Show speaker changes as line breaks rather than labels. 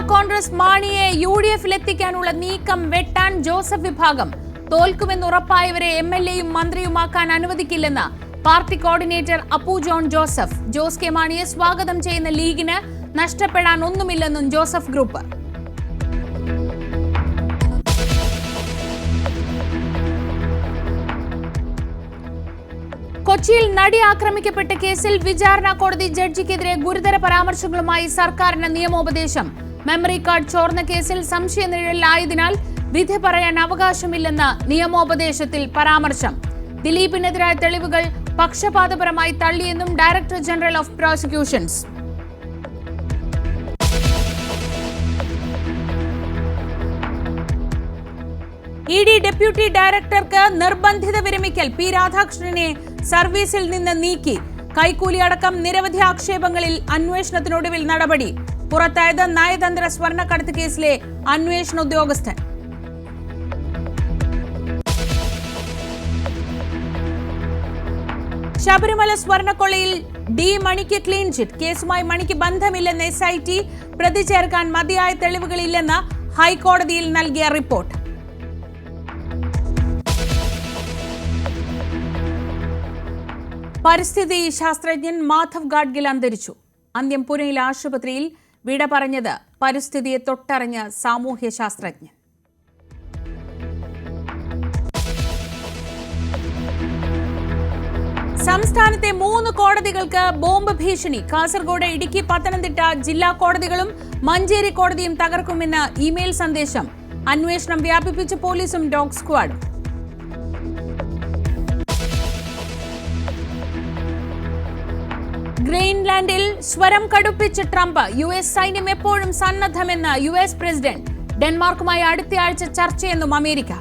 കോൺഗ്രസ് മാണിയെ U D എഫിലെത്തിക്കാനുള്ള നീക്കം വെട്ടാൻ ജോസഫ് വിഭാഗം. തോൽക്കുമെന്ന് ഉറപ്പായവരെ എം എൽ എയും മന്ത്രിയുമാക്കാൻ അനുവദിക്കില്ലെന്ന് party coordinator Appu John Joseph. Jose K മാണിയെ സ്വാഗതം ചെയ്യുന്ന ലീഗിന് നഷ്ടപ്പെടാൻ ഒന്നുമില്ലെന്നും ജോസഫ് ഗ്രൂപ്പ്. കൊച്ചിയിൽ നടി ആക്രമിക്കപ്പെട്ട കേസിൽ വിചാരണ കോടതി ജഡ്ജിക്കെതിരെ ഗുരുതര പരാമർശങ്ങളുമായി സർക്കാരിന് നിയമോപദേശം. മെമ്മറി കാർഡ് ചോർന്ന കേസിൽ സംശയനിഴലിലായതിനാൽ വിധി പറയാൻ അവകാശമില്ലെന്ന് നിയമോപദേശത്തിൽ പരാമർശം. ദിലീപിനെതിരായ തെളിവുകൾ പക്ഷപാതപരമായി തള്ളിയെന്നും director general of prosecutions E D deputy ഡയറക്ടർക്ക് നിർബന്ധിത വിരമിക്കൽ പി രാധാകൃഷ്ണനെ സർവീസിൽ നിന്ന് നീക്കി. കൈക്കൂലി അടക്കം നിരവധി ആക്ഷേപങ്ങളിൽ അന്വേഷണത്തിനൊടുവിൽ നടപടി. പുറത്തായത് നയതന്ത്ര സ്വർണക്കടത്ത് കേസിലെ അന്വേഷണ ഉദ്യോഗസ്ഥൻ. ശബരിമല സ്വർണക്കൊള്ളയിൽ ഡി മണിക്ക് ക്ലീൻ ചിറ്റ്. കേസുമായി മണിക്ക് ബന്ധമില്ലെന്ന് എസ് ഐ ടി പ്രതി ചേർക്കാൻ മതിയായ തെളിവുകളില്ലെന്ന് ഹൈക്കോടതിയിൽ നൽകിയ റിപ്പോർട്ട്. പരിസ്ഥിതി ശാസ്ത്രജ്ഞൻ മാധവ് ഗാഡ്ഗിൽ അന്തരിച്ചു. അന്ത്യം പുനെയിലെ ആശുപത്രിയിൽ വിട പറഞ്ഞത് പരിസ്ഥിതിയെ തൊട്ടറിഞ്ഞ സാമൂഹ്യ ശാസ്ത്രജ്ഞൻ സംസ്ഥാനത്തെ മൂന്ന് കോടതികൾക്ക് ബോംബ് ഭീഷണി. കാസർഗോഡ് ഇടുക്കി പത്തനംതിട്ട ജില്ലാ കോടതികളും മഞ്ചേരി കോടതിയും തകർക്കുമെന്ന് ഇമെയിൽ സന്ദേശം. അന്വേഷണം വ്യാപിപ്പിച്ച് പോലീസും ഡോഗ് സ്ക്വാഡും. ഗ്രീൻലാൻഡിൽ സ്വരം കടുപ്പിച്ച് ട്രംപ് യു എസ് സൈന്യം എപ്പോഴും സന്നദ്ധമെന്ന് യു എസ് പ്രസിഡന്റ് ഡെൻമാർക്കുമായി അടുത്തയാഴ്ച ചർച്ചയെന്നും അമേരിക്ക